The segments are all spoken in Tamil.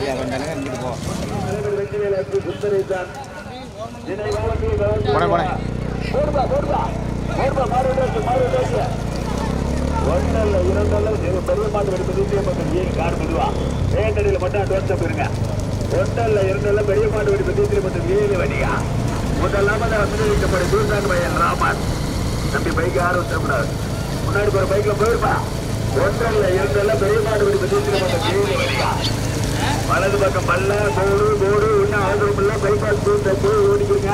ஐயா கொஞ்சம் நேரம் இருந்துட்டு போ. போனேன் போனேன் ஒன்றல்ல இரண்டல்ல பெரிய மாட்டு வெடி பதிவு பக்கம் ஏழு கார் மெதுவா வேண்டடியில் மட்டும் அட்வான்ஸ் போயிருங்க ஒன்றல்ல இரண்டல்ல பெரிய மாட்டு வெடி பதிவு பக்கம் ஏழு வடியா. முதலாமது அபிநயிக்கப்பட தூர்தான் பையன் ராமன் தம்பி பைக் யாரும் விட்டுறக்கூடாது முன்னாடி போற பைக்ல போயிருப்பா. ஒன்றல்ல இரண்டல்ல பெரிய வலது பக்கம் பல்ல போடு போடு இன்னும் ஆதரவு இல்ல பைபாஸ் ரோட்ல போய் ஓடிக்கிறீங்க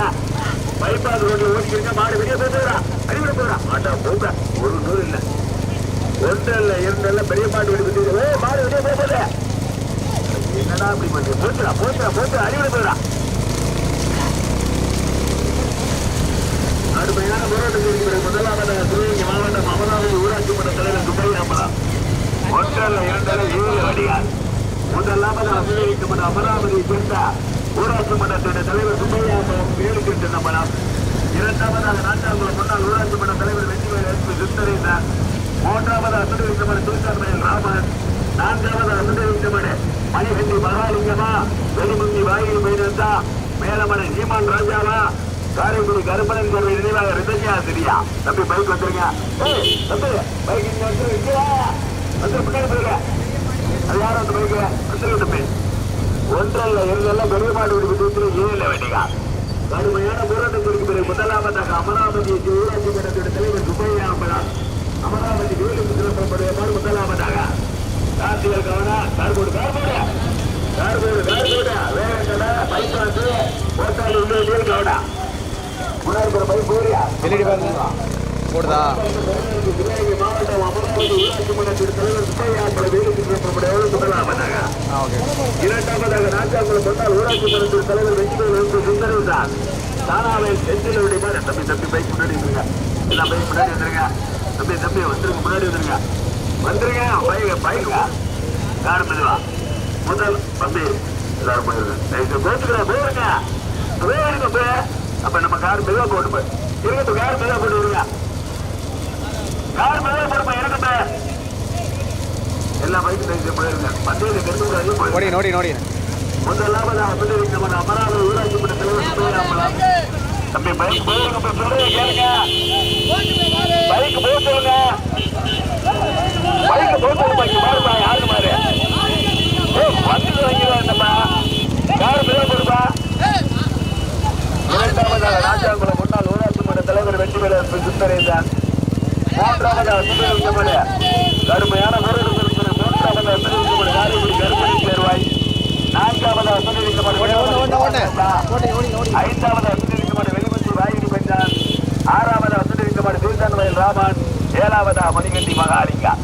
பைபாஸ் ரோட்ல ஓடிக்கிறீங்க மாடு வெளியே போயிடுறா அடிவிட போறா. மாட்டா போங்க ஒரு நூறு இல்ல. ஒன்றல்ல இல்ல இரண்டு இல்ல பெரிய மாடு வெடி பத்தி ஏ மாடு வெளியே போகுது என்னடா அப்படி பண்ணி போச்சுடா போச்சுடா போச்சு அடிவிட போயிடா கடுமையான போராட்டம் இருக்கிற முதலாவது சிவகங்கை ஊராட்சி மன்ற தலைவர் துபாய் அமரா ஒன்றல்ல இரண்டல்ல ஏழு அடியார். முதலாவது அபிநயிக்கப்பட்ட அமராவதி சேர்ந்த ஊராட்சி மன்றத்தின் தலைவர் சுப்பையாபுரம் வேலுக்கிட்டு நம்பலாம் இரண்டாவதாக நாட்டாங்குளம் முன்னாள் ஊராட்சி மன்ற தலைவர் வெற்றிவேல் எஸ் பி மூன்றாவது அபிநயிக்கப்பட்ட திருச்சார்மையில் ராமன். நான்காவது அபிநயிக்கப்பட்ட மணிகண்டி மகாலிங்கமா வெடிமுங்கி வாயில் பைரந்தா மேலமன ஹீமான் ராஜாவா. காரைக்குடி கருப்பணன் கோவை நினைவாக ரிதன்யா சரியா? தம்பி பைக் வந்துருங்க. ஏய், தம்பி பைக் இங்க வந்துரு இங்க வா. வந்து பின்னாடி போயிருங்க அது யாரும் அந்த பைக்கு வந்துருங்க தம்பி. ஒன்றல்ல இரண்டெல்லாம் பெரிய மாடு விடுவித்து ஏழு வண்டிகா கடுமையான போராட்டத்திற்கு பிறகு முதலாவதாக அமராவதி ஊராட்சி மன்றத்துடைய தலைவர் சுப்பையா அம்பலம் அமராவதி வேலு புத்திரப்படுடைய முதலாவதாக. கார்த்திகர் கவனா கார்போடு கார்போடு கார்போடு கார்போடு வேகண்டா பைபாஸ் ஓட்டாளி உள்ளே கவனா முன்னாடி போற பைக் போறியா எல்இடி பாருங்க போடுதா? இரண்டாவதாக நாட்டாங்குளம் முன்னாள் ஊராட்சி மன்றத்தின் தலைவர் வெற்றிவேல் வந்து சுந்தரேசன் தானாவை செந்திலுடைய மாதிரி தம்பி தம்பி பைக் முன்னாடி வந்துருங்க எல்லாம் பைக் முன்னாடி வந்துருங்க தம்பி தம்பி வந்துருங்க முன்னாடி வந்துருங்க வந்துருங்க பைக் பைக்கா கார் மெதுவா முதல் தம்பி எல்லாரும் போயிருங்க போயிருங்க போயிருங்க அப்ப நம்ம கார் மெதுவா போட்டு போய் இருக்கட்டும் கார் மெதுவா போட்டு விடுங்க கார் மெதுவா போட்டு போய் இருக்கட்டும் எல்லா பைக்கும் தயவுசெய்து போயிருங்க. பந்தயத்தை போயிருங்க. நோடி நோடி நோடி. முதலாவது அபிநயிக்கப்பட்ட அமராவதி ஊராட்சி மன்ற தலைவர் சுப்பையாம்பலம். தம்பி பைக் போயிருங்க போய் சொல்றதை கேளுங்க. பைக் போக சொல்லுங்க. பைக் சொல்லுங்க இங்க பாருப்பா மாறு யாரு கொடுப்பா இரண்டாவதாக ராஜாங்குளம் முன்னாள் ஊராட்சி மன்ற தலைவர் வெற்றிவேலர் சுந்தரேசன் மூன்றாவது அசுமதி கடுமையான போராட்டத்திற்கு மூன்றாவது அசுமதி காரைக்குடி கருப்பணி சேர்வாய். நான்காவது அசுமதி ஐந்தாவது அசுமதி வெளிமதி வாயுடி பெற்றார் ஆறாவது அசுமதி தீர்த்தன் வயல் ராமன். ஏழாவது மணிகண்டி மகாலிங்கா.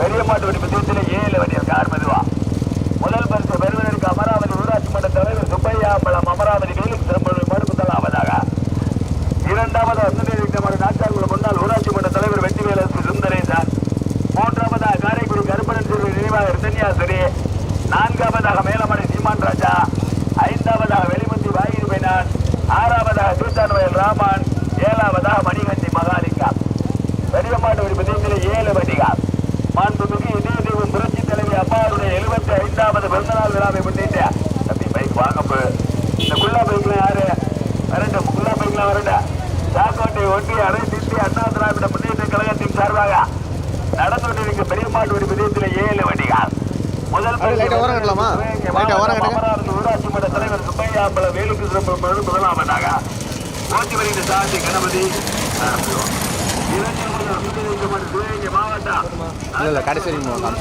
பெரியமாட்டு வெடி பத்தியத்தில் ஏழு வண்டியல் கார் முதல் பரிசு பெறுவதற்கு அமராவதி ஊராட்சி மன்ற தலைவர் சுப்பையா பழம் அமராவதி மறுப்புதலாவதாக இரண்டாவது அசுநீதிமன்ற நாட்டாங்குளம் முன்னாள் ஊராட்சி மன்ற தலைவர் வெற்றிவேல் எஸ். சுந்தரேசன் மூன்றாவதாக காரைக்குடி கருப்பணன் சிறுவை நினைவாக சன்னியாசரி நான்காவதாக மேலமலை சீமான் ராஜா ஐந்தாவதாக வெளிமந்தி வாயிறு மேனான் ஆறாவதாக தீர்த்தான்வயல் ராமன். ஏழாவதாக மணிகண்டி மகாலிங்கா. பெரியமாட்டு ஒரு பதியத்தில் ஏழு வண்டிகா மாண்புமிகு இதய தெய்வம் புரட்சி தலைவி அப்பாவுடைய எழுபத்தி ஐந்தாவது பிறந்தநாள் விழாவை முன்னிட்டு. தம்பி பைக் வாங்கப்பு. இந்த குள்ளா பைக்லாம் யாரு? வரண்ட குள்ளா பைக்லாம் வரட்டா ஒட்டி அனைத்து அண்ணா திராவிட முன்னேற்ற கழகத்தின் சார்பாக நடந்து கொண்டிருக்க பெரியமாட்டு ஒரு விதத்தில் ஏழு வண்டிகள். முதல் ஊராட்சி மன்ற தலைவர் சுப்பையாம்பல வேலுக்கு சிறப்பு முதலாமதாக ஓட்டி வருகிற சாந்தி கணபதி மாவட்டம் கடைசி தலைவர்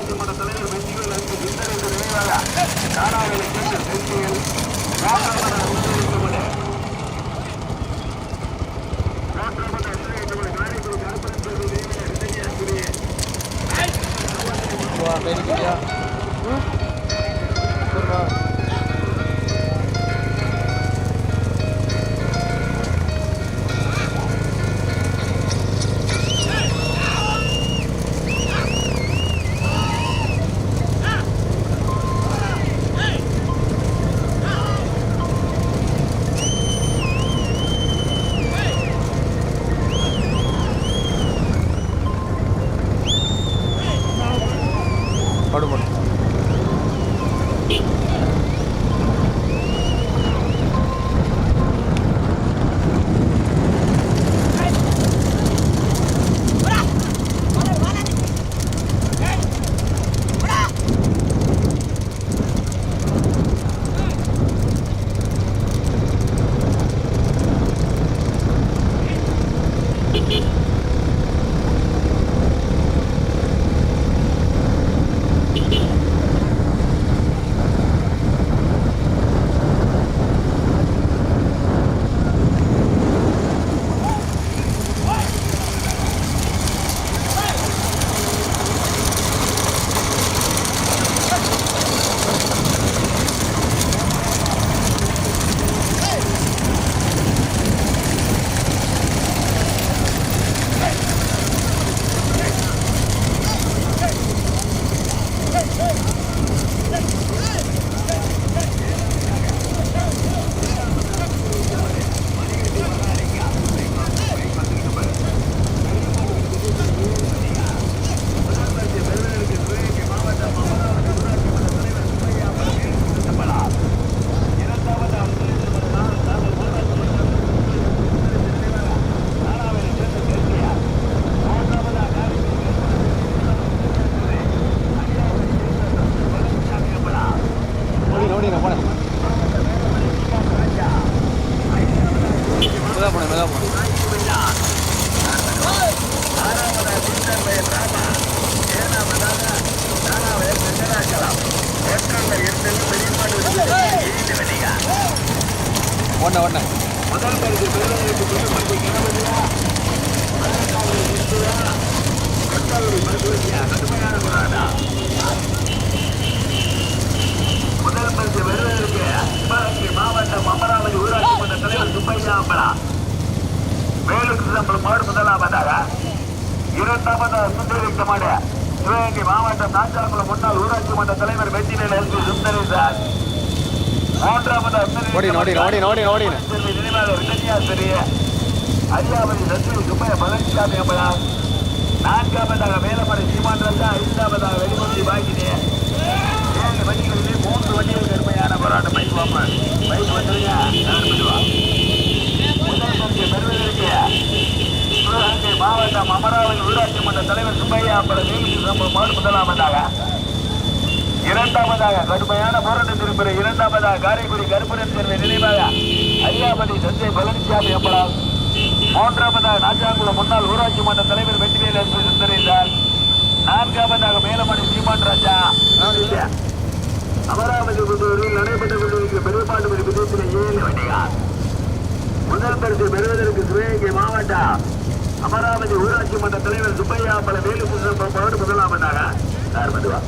좋아 메리 기야 응? 들어가 நாச்சாங்குளம் முன்னாள் ஊராட்சி மன்ற தலைவர் வெற்றிவேல் எல் பி ஓடினேன் ஓடினேன் செல்வி நினைவாக விஜயாசிரி அரியாவதி லட்சுமி சுப்பைய பழனிசாமி அம்பலம் நான்காவதாக வேலமலை சீமான் ரசா ஐந்தாவதாக வெளிமொழி பாகினி ஏழு வண்டிகளிலே மூன்று வண்டிகள் கடுமையான போராட்டம். பைக் வாம பைக் வந்துருங்க நான் பண்ணுவா முதல் பரிசு பெறுவதற்கு சிவகங்கை மாவட்டம் அமராவதி ஊராட்சி மன்ற தலைவர் சுப்பையா படம் நீலி மாடு முதலாவதாக இரண்டாவதாக கடுமையான போராட்டம் திரும்புகிற இரண்டாவதாக காரைக்குடி கருப்பணன் தேர்வை நினைவாக ஐயாபதி தந்தை பழனிசாமி அம்பலம் மூன்றாவதாக நாச்சாங்குளம் முன்னாள் ஊராட்சி மன்ற தலைவர் வெற்றிவேல் எஸ் பி நான்காவதாக மேலமணி சீமான் ராஜா. அமராவதி புதூரில் நடைபெற்றுக் கொண்டிருக்கிற பெருமாண்டு விதத்தில் ஏழு வண்டிகார் முதல் பரிசு பெறுவதற்கு சிவகங்கை மாவட்டம் அமராவதி ஊராட்சி மன்ற தலைவர் சுப்பையா பல வேலுசுந்தரம் முதலாவதாக நார்மதுவா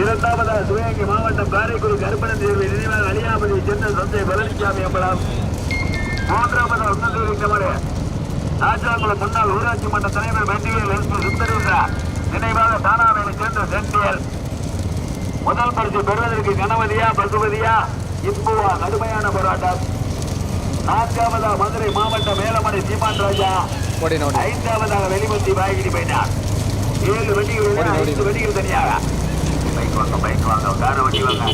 இரண்டாவதாக சிவகங்கை மாவட்டம் காரைக்குடி கருப்பணன் தேர்வு நினைவாக அலியாபதியை சேர்ந்த சந்தை பழனிசாமி அம்பலம் மூன்றாவதாக உன்னதமாறு ராஜாங்குளம் முன்னாள் ஊராட்சி மன்ற தலைவர் வெண்டிவேல் எஸ் பி சுந்தரேந்திரா நினைவாக தானாவேலை சேர்ந்த செந்தியல் முதல் பரிசு பெறுவதற்கு கணபதியா பசுபதியா இப்புவா கடுமையான போராட்டம். நான்காவதா மதுரை மாவட்டம் வேலமணி சீமான் ராஜா. ஐந்தாவதாக வெளிமுத்தி வாகினி பைனார் ஏழு ஓடி. ஐந்து வண்டிகள் தனியாக. பைக் வாங்க பைக் வாங்க கார வண்டி வாங்க.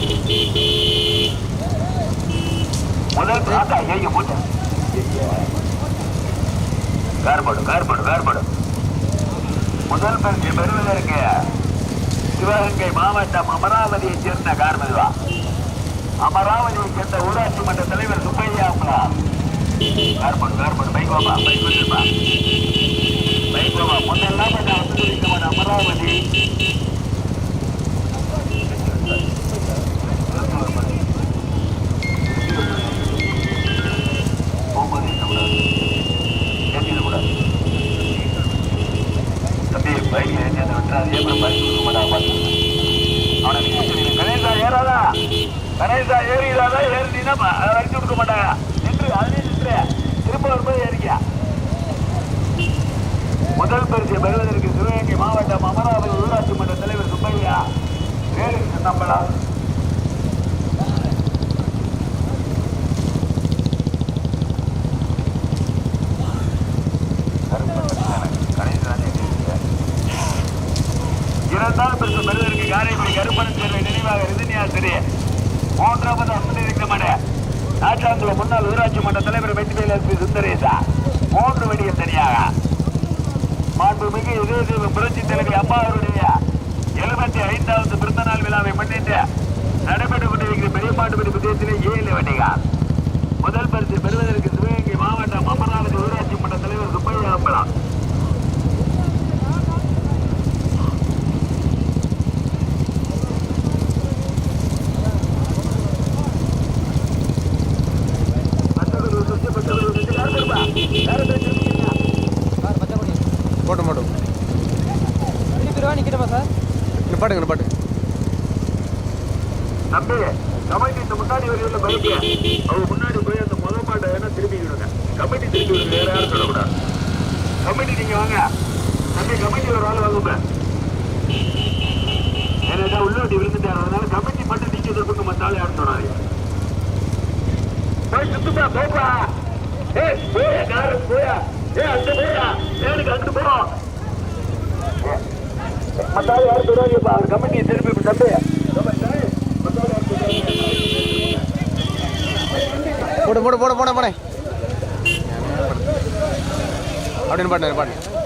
முதல் ஆட்டா ஐயோ மூட்டை கார் போடு கார் போடு கார் போடு. முதல் பரிசு பெறுவதற்கு சிவகங்கை மாவட்டம் அமராவதியைச் சேர்ந்த கார்மதுவா அமராவதியைச் சேர்ந்த ஊராட்சி மன்ற தலைவர் Subbaiah Amala carbon carbon bike வாப்பா பைக் வந்துருப்பா பைக் வாப்பா முன்னெல்லாம் நான் வந்து இருக்க மாட்டேன் அமராவதி கணேசா ஏறாதா கணேசா ஏறிடாதா ஏறினா வச்சு கொடுக்க மாட்டாங்க திரும்ப வரும்போது நிப்பாட்டுங்க நிப்பாட்டுங்க அப்படியே கமிட்டி முன்னாடி வெளியில் பைக்கு. மாதிரி அவர் கமிட்டியை திருப்பி தம்பி போடு போடு போடு போட. போனே அப்படின்னு பாட்டு பாட்டு.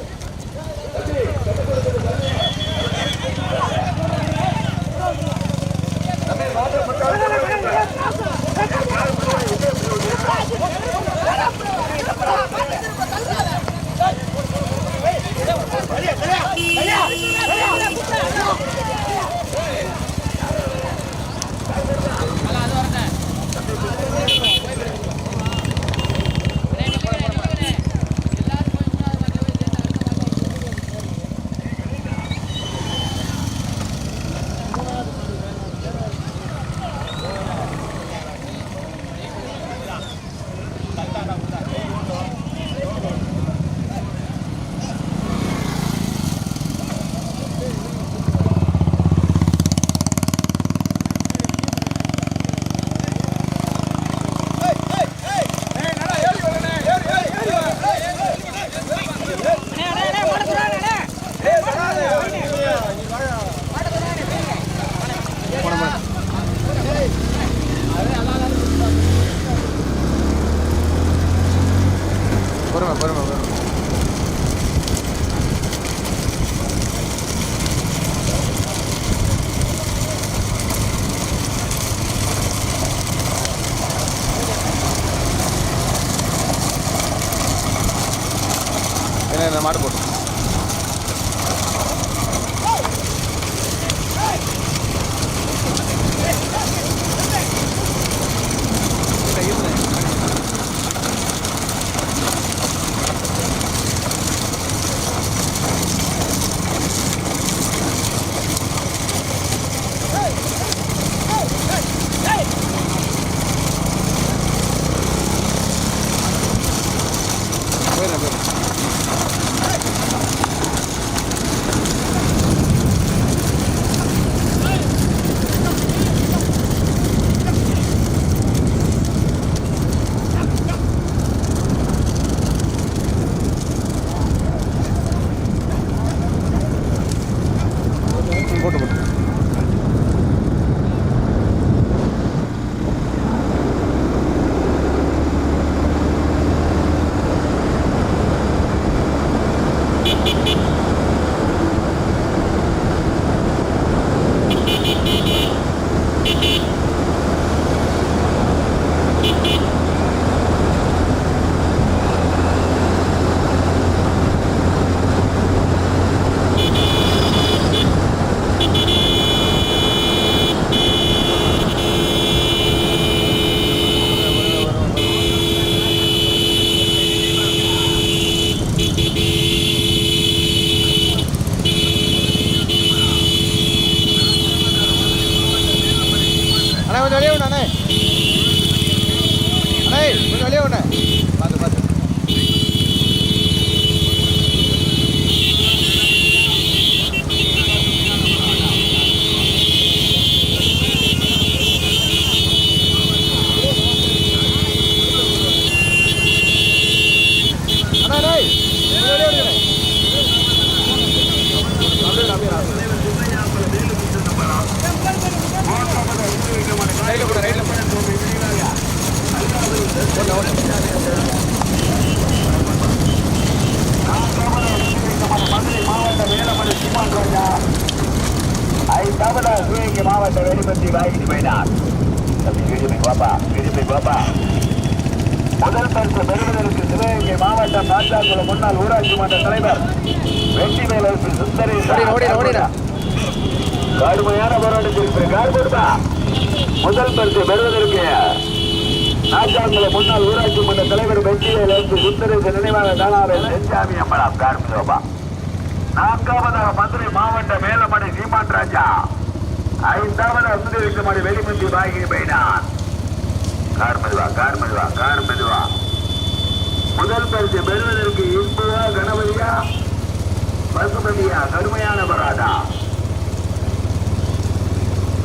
ಮಾಡ್ಬೋದು. അണേ അണേ കളിയോട്ടെ അത് தம்பி வீடு பாப்பா. வீடு பாப்பா. முதல் பரிசு பெறுவதற்கு சிவகங்கை மாவட்டம் நாட்டாக்குளம் முன்னாள் ஊராட்சி மன்ற தலைவர் சுந்தரேசா ஓடிடா, ஓடிடா. கடுமையான போராட்டத்திற்கு கார் கொடுத்தா. முதல் பரிசு பெறுவதற்கு நாட்டாக்குளம் முன்னாள் ஊராட்சி மன்ற தலைவர் வெற்றிவேல் சுந்தரேச நினைவாக தானாவே செஞ்சாமி அம்பலம் கார்மிகோபா. நான்காவதாக மதுரை மாவட்ட மேலமடை சீமான் ராஜா. ஐந்தாவது அசுதேவிக்குமடி வெளிமந்தி பாகி பைனான் கார் மெதுவா கார் மெதுவா கார் மெதுவா. முதல் பரிசு பெறுவதற்கு இன்புவா கணபதியா? பசுபதியா கடுமையான பராதா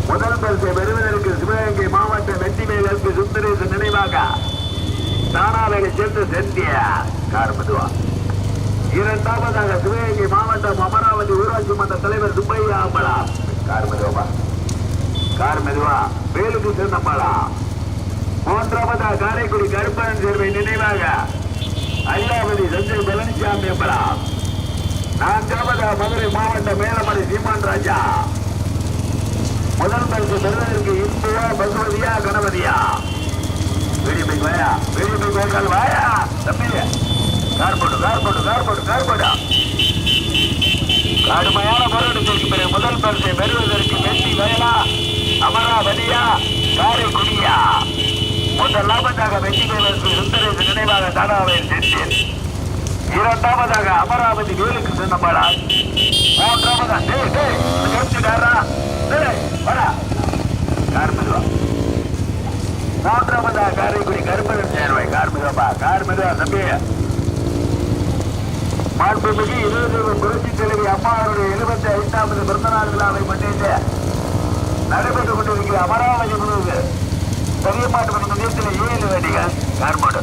முதல் பரிசு பெறுவதற்கு சிவகங்கை மாவட்ட வெற்றிமேலருக்கு சுந்தரேசன் நினைவாக தானாவேலை சேர்ந்து சென்றிய கார் மெதுவா. இரண்டாவதாக சிவகங்கை மாவட்டம் அமராவதி ஊராட்சி மன்ற தலைவர் சுப்பையா அம்பலா. கார் மெதுவா. கார் மெதுவா வேலுக்கு சேர்ந்தம்பலா மூன்றாவதா காரைக்குடி கருப்பன் சேர்வை நினைவாக அல்லாவதி சஞ்சய் பழனிசாமி அப்படா நான்காவதா மதுரை மாவட்டம் மேலமலை சீமான் ராஜா? முதல் பரிசு பெறுவதற்கு இந்துவா பசுபதியா கணபதியா? வெடிமை வாயா வெடிமை கோக்கால் வாயா தம்பி. கார் போட்டு கார் போட்டு கார் போட்டு கார் போட்டா கடுமையான போராட்டத்திற்கு பிறகு முதல் பரிசை பெறுவதற்கு வெற்றி வயலா. அமராவதியா? காரைக்குடியா? முதல் லாபத்தாக வெற்றி பெறுவதற்கு சுந்தரேசு நினைவாக தானாவை சென்றேன் இரண்டாவதாக அமராவதி வேலுக்கு சென்றபாடா மூன்றாவதா மூன்றாவதா காரைக்குடி கருப்பதன் சேர்வாய் கார் மெதுவா தம்பி மாண்புமிகு இருபது புரட்சி தலைவி அம்மா அவருடைய எழுபத்தி ஐந்தாவது பிறந்த நாள் விழாவை முன்னிட்டு நடைபெற்றுக் கொண்டிருக்கிற அமராவதி முழுவது பெரியமாட்டு மன்ற நிலையத்தில் ஏழு வெடிகள். கார்மாடு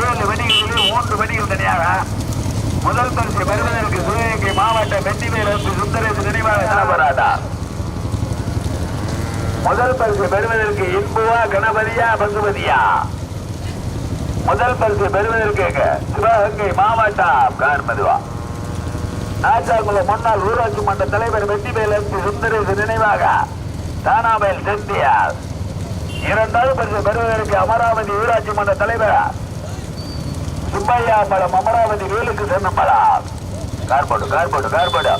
ஏழு வெடிகளில் மூன்று வெடிகள் தனியாக முதல் பரிசு பெறுவதற்கு சிவகங்கை மாவட்ட வெற்றிவேல் சுந்தரேசு நினைவாக நலபராதா முதல் பரிசு பெறுவதற்கு இன்புவா கணபதியா பசுபதியா? முதல் பரிசு பெறுவதற்கு சிவகங்கை மாவட்டம் கார் மதுவா. நாச்சாங்குளம் முன்னாள் ஊராட்சி மன்ற தலைவர் வெற்றிவேல் சுந்தரேசு நினைவாக தானாபயல் செந்தியார் இரண்டாவது பரிசு பெறுவதற்கு அமராவதி ஊராட்சி மன்ற தலைவர் சுப்பையா பலம் அமராவதி வேலுக்கு சென்னம்பலம் கார்போடு கார்போடு கார்போடு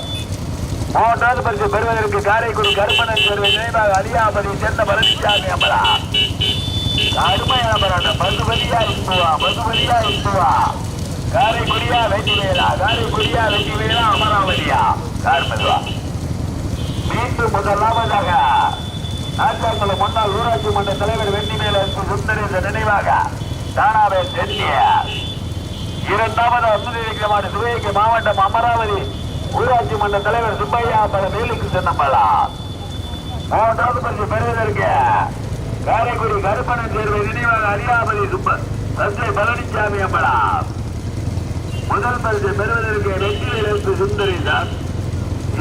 மூன்றாவது பரிசு பெறுவதற்கு காரைக்குடி கருப்பணன் சேர்வை நினைவாக அலியாபதி சேர்ந்த பழனிசாமி அம்பலம். கடுமையான மரம் பசுபதியா இந்துவா பசுபதியா இந்துவா. காரைக்குடியா வெற்றிவேலா காரைக்குடியா வெற்றிவேலா அமராவதியா. கார்பதுவா மீண்டும் முதலாவதாக நாட்டாக்குளம் முன்னாள் ஊராட்சி மன்ற தலைவர் வெண்ணிமேல சுந்தரேச நினைவாக தானாவே சென்னிய இரண்டாவது அசுதேவிக்கமான சிவகங்கை மாவட்டம் அமராவதி ஊராட்சி மன்ற தலைவர் சுப்பையா பல வேலுக்கு சென்னம்பலா மூன்றாவது பரிசு பெறுவதற்கு காரைக்குடி கருப்பணன் தேர்வை நினைவாக அரியாபதி சுப்ப தந்தை பழனிசாமி அம்பலா முதல் பரிசு பெறுவதற்கு நெஞ்சிலே சுந்தரி தான்.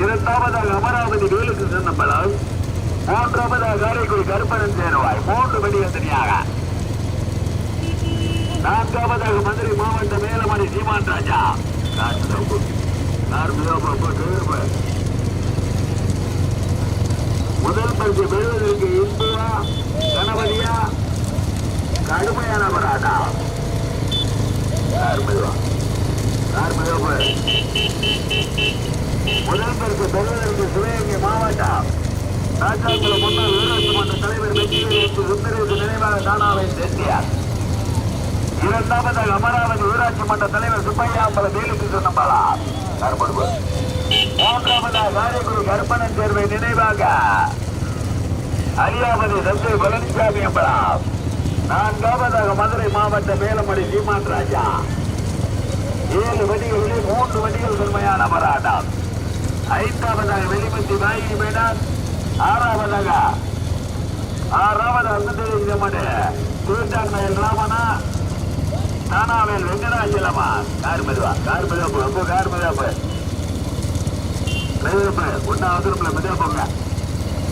இரண்டாவதாக அமராவதி வேலுக்கு சென்னம்பலம் மூன்றாவதாக காரைக்குடி கருப்பணன் சேருவாய். மூன்று மணி தனியாக. நான்காவதாக மதுரை மாவட்ட மேலமணி சீமான் ராஜா. முதல் பரிசு பெறுவதற்கு இந்துவா கணபதியா கடுமையான பராட்டா கார்மிதுவா கார்மிதோப்பு முதல் பரிசு பெறுவதற்கு சிவகங்கை மாவட்டம். ராஜாங்குளம் முன்னாள் ஊராட்சி மன்ற தலைவர் வெற்றிவேலுக்கு உத்தரவுக்கு நினைவாக தானாவை சேர்த்தியார் இரண்டாவதாக அமராவதி ஊராட்சி மன்ற தலைவர் சுப்பையா பல வேலுக்கு சொன்னம்பாளா கருப்படுவு மூன்றாவதாக காரைக்குடி கருப்பணன் தேர்வை நினைவாக. அரியாவதி சந்தை பழனிசாமி அம்பலாம் நான்காவதாக மதுரை மாவட்ட வேலமணி சீமான் ராஜா. ஏழு வடிகளிலே மூன்று வடிகள் பெருமையான போராட்டம். ஐந்தாவதாக வெளிமத்தி நாயகி மேடான் ஆறாவதாக ஆறாவது அந்தமடு திருட்டாண்மையில் ராமனா. தானாவேல் வெங்கடாஜலமா கார் மெதுவா கார் மெதுவா ரொம்ப கார் மெதுவா போ. மெதுவா ஒன்னா அவசரம்ல மெதுவா போங்க.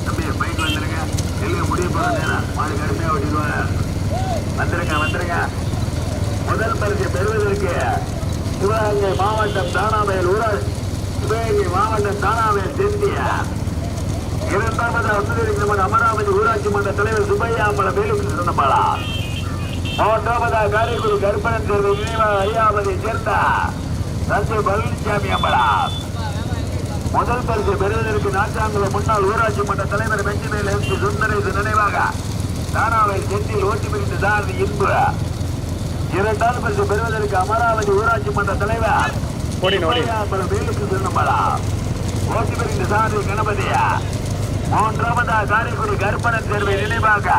தம்பி பைக் வந்துருங்க. எல்லாம் முடிய போற நேரம். மாடு கடுமையா ஓட்டிடுவாங்க. வந்துருங்க வந்துருங்க. முதல் பரிசு பெறுவதற்கு சிவகங்கை மாவட்டம் தானாமையில் ஊராட்சி சிவகங்கை மாவட்டம் தானாவேல் செந்திய. இரண்டாவது அசுரலிங்கமன் அமராவதி ஊராட்சி மன்ற தலைவர் சுப்பையா அம்பல வேலுக்கு சொன்னமாளா மூன்றாவதா காரைக்குடி கருப்பணன் தேர்வு நினைவாக அறியாவதை சேர்ந்த தந்தை பழனிசாமி அம்பலா. முதல் பரிசு பெறுவதற்கு நாட்டாங்குளம் முன்னாள் ஊராட்சி மன்ற தலைவர் பெஞ்சமேல் எஸ். சுந்தரேசு நினைவாக தானாவை சென்னில் ஓட்டி பிரிந்து தான் இன்பு இரண்டாவது பரிசு பெறுவதற்கு அமராவதி ஊராட்சி மன்ற தலைவர் ஓடின, ஓடின. அப்புறம் வேலுக்கு சொன்னமாளா ஓட்டி பிரிந்து சாரதி கணபதியா மூன்றாவதா காரைக்குடி கருப்பணன் தேர்வை நினைவாக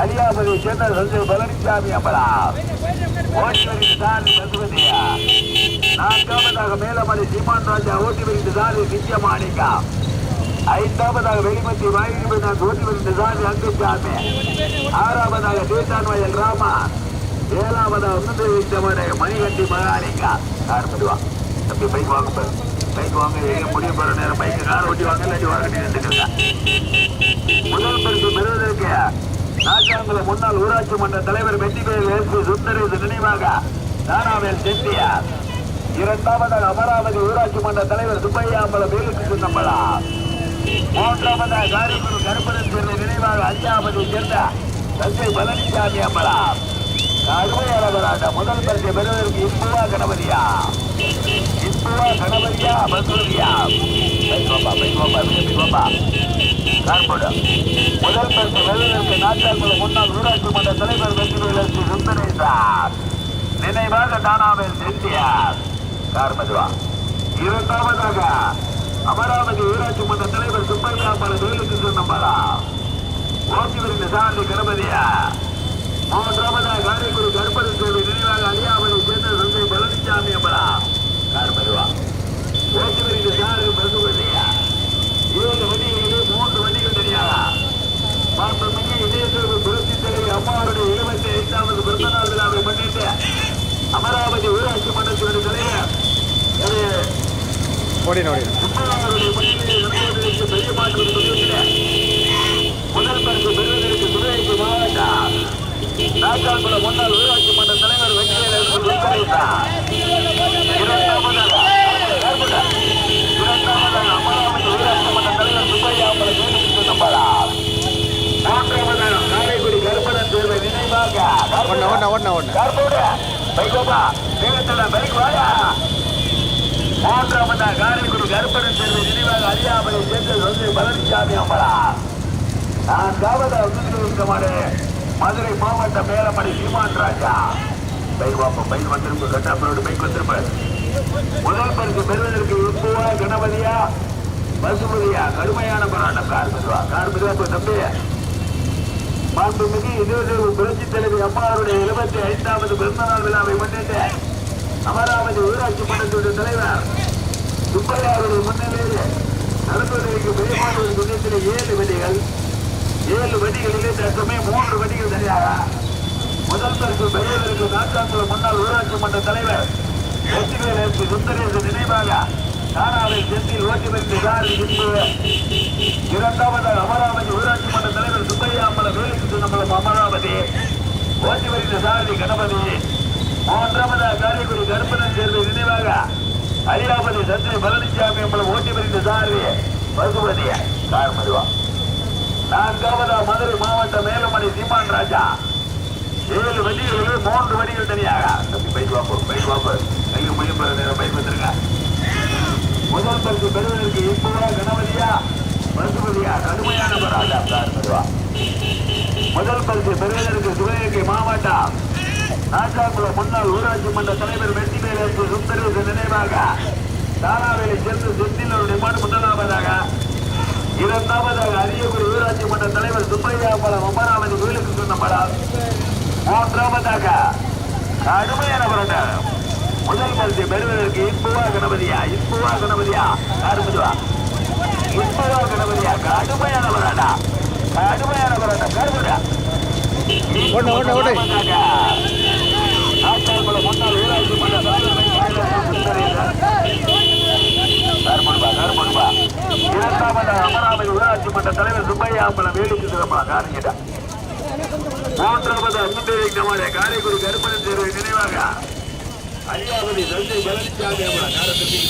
அரியாபதி சேர்ந்த சஞ்சய் பழனிசாமி அம்பலா ஓட்டி வருகிற சாரதி பசுபதியா நான்காவதாக மேலமலை சீமான் ராஜா ஓட்டி வருகிற சாரதி நித்யமாணிக்கா ஐந்தாவதாக வெளிமத்தி வாயிலிபநாத் ஓட்டி வருகிற சாரதி அங்குசாமி ஆறாவதாக தேசான்வயல் ராமா ஏழாவதா வந்து வைத்தவனை மணிகண்டி மகாலிங்கா. யார் பண்ணுவா தம்பி பைக் வாங்க பாரு. பைக் வாங்க எங்க முடிய போற நேரம் பைக் கார் ஓட்டி வாங்க இல்லாட்டி வாங்க நின்றுக்கா முதல் பரிசு பெறுவதற்கு நாச்சாங்குளம் முன்னாள் ஊராட்சி மன்ற தலைவர் வெற்றிவேல் எஸ் சுந்தரேசு நினைவாக தானாவேல் செட்டியார். இரண்டாவதாக அமராவதி ஊராட்சி மன்ற தலைவர் சுப்பையாம்பலம் வேலுக்கு சின்னம்பலா மூன்றாவதாக காரைக்குடி கருப்பணன் சேர்ந்த நினைவாக அரியாபதி சேர்ந்த தஞ்சை பழனிசாமி அம்பலா. அருமையாளர்களாக முதல் பரிசு பெறுவதற்கு இன்புவா கணபதியா? இன்புவா கணபதியா? பசுரியா பைக்கோப்பா பைக்கோப்பா பைக்கோப்பா கார்போடு முதல் பரிசு பெறுவதற்கு நாட்டாக்குள்ள முன்னாள் ஊராட்சி மன்ற தலைவர் வெற்றிவேலர் ஸ்ரீ சுந்தரேசார் நினைவாக தானாவில் செந்தியார் கார்மதுவா இரண்டாவதாக அமராவதி ஊராட்சி மன்ற தலைவர் சுப்பையா பல வேலுக்கு சொன்னம்பலா ஓட்டிவரின் சாரதி கணபதியா? மூன்றாவதாக காரைக்குடி கருப்பதி சேவை நினைவாக அலியாவதி சேர்ந்த சந்தை பழனிசாமி அம்பலா கார்மதுவா ஓட்டுவரின் சாரதி பசுபதியா ஏழு வண்டிகளிலே மூன்று வண்டிகள் தனியாக மாண்புமிகு இதயத்தேர்வு புரட்சி தலைவி அம்மாவுடைய இருபத்தி ஐந்தாவது பிறந்தநாள் விழாவை முன்னிட்டு அமராவதி ஊராட்சி மன்றத்தினுடைய தலைவர் பெரிய மாற்றம் சொல்லுகிறேன் முதல் பரிசு பெறுவதற்கு சிவகங்கை மாவட்டம் நாட்டாங்குளம் முன்னாள் ஊராட்சி மன்ற தலைவர் இரண்டாவதாக அமராவதி ஊராட்சி மன்ற தலைவர் சுப்பையா அம்பலம் வேலுக்கு சொன்னம்பலா. மூன்றாவதாக காரைக்குடி கருப்பணன் தேர்வை நினைவாக ஓடின ஓடின ஓடின ஓடின கார்போடு பைக்கோப்பா வேகத்துல பைக் வாயா மூன்றாவதா காரைக்குடி கருப்பணன் தேர்வை நினைவாக அறியாமலை சேர்ந்து வந்து பழனிசாமி அம்பலா நான்காவதா உத்திரவிருக்கமான மதுரை மாவட்ட மேலமணி சீமான் ராஜா. பைக் வாப்பா பைக் வந்திருப்பு கட்டாப்பரோடு பைக் வந்திருப்பு முதல் பரிசு பெறுவதற்கு இப்புவா கணபதியா பசுபதியா கடுமையான போராட்டம். கார்மிதுவா கார்மிதுவா போய் தம்பி. மாண்புமிகு இருபது புரட்சி தலைவி அம்மாவுடைய எழுபத்தி ஐந்தாவது பிறந்த நாள் விழாவை முன்னிட்டு அமராவதி ஊராட்சி மன்றத்துடைய தலைவர் சுப்பையாருடைய முன்னிலையில் நடந்து பெருமாளுடைய துணையத்தில் ஏழு வெடிகள் ஏழு வடிகளிலே தற்சமயம் மூன்று வடிகள் தனியாக முதல் தரப்பு பெரியவருக்கு நாட்டாங்குளம் முன்னாள் ஊராட்சி மன்ற தலைவர் வெற்றிவேல் எஸ் பி. நினைவாக தானாவை செந்தில் ஓட்டி வைத்து சாரி இன்று இரண்டாவது அமராவதி ஊராட்சி மன்ற தலைவர் சுப்பையா அம்பலம் வேலுக்கு சின்னம்பலம் அமராவதி ஓட்டி வருகிற சாரதி கணபதி மூன்றாவது காரைக்குடி கருப்பணன் சேர்ந்த நினைவாக அரியாபதி சந்திரி பழனிசாமி அம்பலம் ஓட்டி வருகிற சாரதி பசுபதி. கார்மதுவா நான்காவதா மதுரை மாவட்ட மேலமணி சீமான் ராஜா. ஏழு வண்டிகளில் மூன்று வண்டிகள் தனியாக. தம்பி பைக் வாப்பு பைக் வாப்பு கையில் முடியும் பெற நேரம் பைக் வந்திருக்க முதல் பரிசு பெறுவதற்கு இப்போதா கணபதியா பசுபதியா கடுமையான போராட்டம். பெறுவா முதல் பரிசு பெறுவதற்கு சிவகங்கை மாவட்டம் நாட்டாங்குளம் முன்னாள் ஊராட்சி மன்ற தலைவர் வெற்றி மேலே சுந்தரேசன் நினைவாக தாராவேலை சேர்ந்து செந்திலருடைய மாடு முதலாவதாக இரண்டாவதாக அரியக்குடி ஊராட்சி மன்ற தலைவர் சுப்பையா பலம் அமராவதி கோயிலுக்கு சொன்ன படம். மூன்றாவதாக கடுமையான போராட்டம். முதல் பரிசு பெறுவதற்கு இன்புவா கணபதியா? இன்புவா கணபதியா? கருமுதுவா இன்புவா கணபதியா? கடுமையான போராட்டம். கடுமையான போராட்டம். ஆட்டாங்குளம் முன்னாள் ஊராட்சி மன்ற தலைவர் சுந்தரேசன் கருமன்பா. கருமன்பா அமராவதி ஊராட்சி மன்ற தலைவர் சுப்பையா அம்பலம் வேலுக்கு சிறப்பா காரணிடா மூன்றாவது அன்புடைய நம்முடைய காரைக்குடி கருப்பணன் தேர்வை நினைவாக. அரியாவதி தந்தை பழனிசாமி அம்பலம் காரத்திற்கு